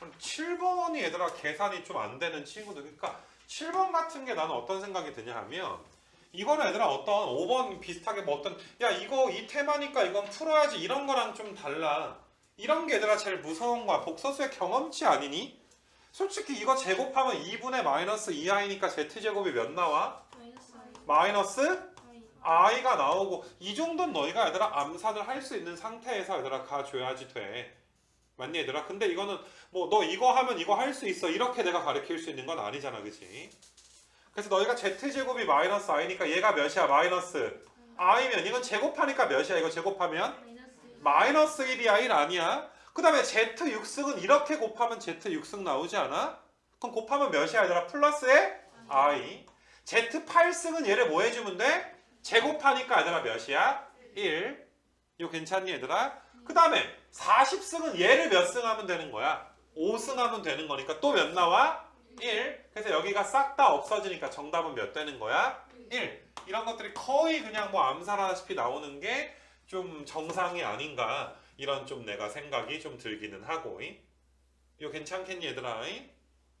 그럼 7번이 얘들아 계산이 좀 안 되는 친구들. 그러니까 7번 같은 게 나는 어떤 생각이 드냐 하면 이거는 얘들아 어떤 5번 비슷하게 뭐 어떤 야 이거 이 테마니까 이건 풀어야지 이런 거랑 좀 달라. 이런 게 얘들아 제일 무서운 거야. 복소수의 경험치 아니니? 솔직히 이거 제곱하면 2분의 마이너스 2i니까 z제곱이 몇 나와? 마이너스 i가 나오고 이 정도는 너희가 얘들아 암산을 할 수 있는 상태에서 얘들아 가줘야지 돼. 맞니 얘들아? 근데 이거는 뭐 너 이거 하면 이거 할 수 있어 이렇게 내가 가르칠 수 있는 건 아니잖아 그치? 그래서 너희가 z제곱이 마이너스 i니까 얘가 몇이야 마이너스 i면 이건 제곱하니까 몇이야 이거 제곱하면? 마이너스 마이너스 1 1이야 1 아니야? 그 다음에 z 6승은 이렇게 곱하면 z 6승 나오지 않아? 그럼 곱하면 몇이야 얘들아? 플러스에 i z 8승은 얘를 뭐 해주면 돼? 제곱하니까 얘들아 몇이야? 1 이거 괜찮니 얘들아? 그 다음에 40승은 얘를 몇 승 하면 되는 거야? 5승 하면 되는 거니까 또 몇 나와? 1 그래서 여기가 싹 다 없어지니까 정답은 몇 되는 거야? 1 이런 것들이 거의 그냥 뭐 암살하다시피 나오는 게 좀 정상이 아닌가 이런 좀 내가 생각이 좀 들기는 하고 이? 이거 괜찮겠니 얘들아? 이?